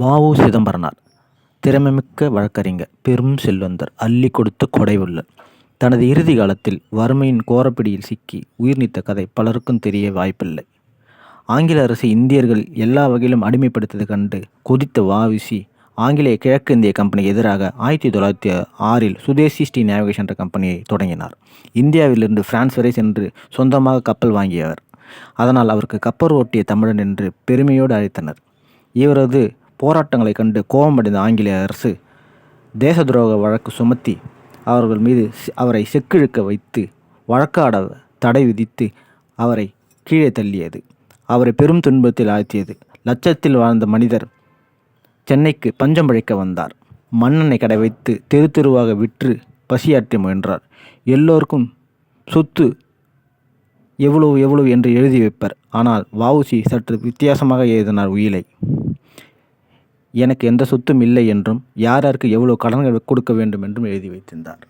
வாவு சிதம்பரனார் திறமைமிக்க வழக்கறிஞர், பெரும் செல்வந்தர், அள்ளிக் கொடுத்த கொடைவள்ளல். தனது இறுதி காலத்தில் வறுமையின் கோரப்பிடியில் சிக்கி உயிர் நீத்த கதை பலருக்கும் தெரிய வாய்ப்பில்லை. ஆங்கில அரசு இந்தியர்கள் எல்லா வகையிலும் அடிமைப்படுத்ததை கண்டு கொதித்த வாவிசி ஆங்கிலேய கிழக்கிந்திய கம்பெனிக்கு எதிராக ஆயிரத்தி தொள்ளாயிரத்தி ஆறில் சுதேசி ஸ்ரீ நேவிகேஷன் என்ற கம்பெனியை தொடங்கினார். இந்தியாவிலிருந்து பிரான்ஸ் வரை சென்று சொந்தமாக கப்பல் வாங்கியவர். அதனால் அவருக்கு கப்பல் ஓட்டிய தமிழன் என்று பெருமையோடு அழைத்தனர். இவரது போராட்டங்களை கண்டு கோபமடைந்த ஆங்கிலேய அரசு தேச துரோக வழக்கு சுமத்தி அவர்கள் மீது அவரை செக்கிழுக்க வைத்து வழக்காட தடை விதித்து அவரை கீழே தள்ளியது. அவரை பெரும் துன்பத்தில் ஆழ்த்தியது. லட்சத்தில் வாழ்ந்த மனிதர் சென்னைக்கு பஞ்சம் பிழைக்க வந்தார். மண்ணெண்ணெய் கடை வைத்து தெரு தெருவாக விற்று பசியாற்ற முயன்றார். எல்லோருக்கும் சொத்து எவ்வளவு எவ்வளவு என்று எழுதி வைப்பர். ஆனால் வாவுசி சற்று வித்தியாசமாக எழுதினார் உயிலை. எனக்கு எந்த சொத்தும் இல்லை என்றும் யார் யாருக்கு எவ்வளோ கடன்கள் கொடுக்க வேண்டும் என்றும் எழுதி வைத்திருந்தார்.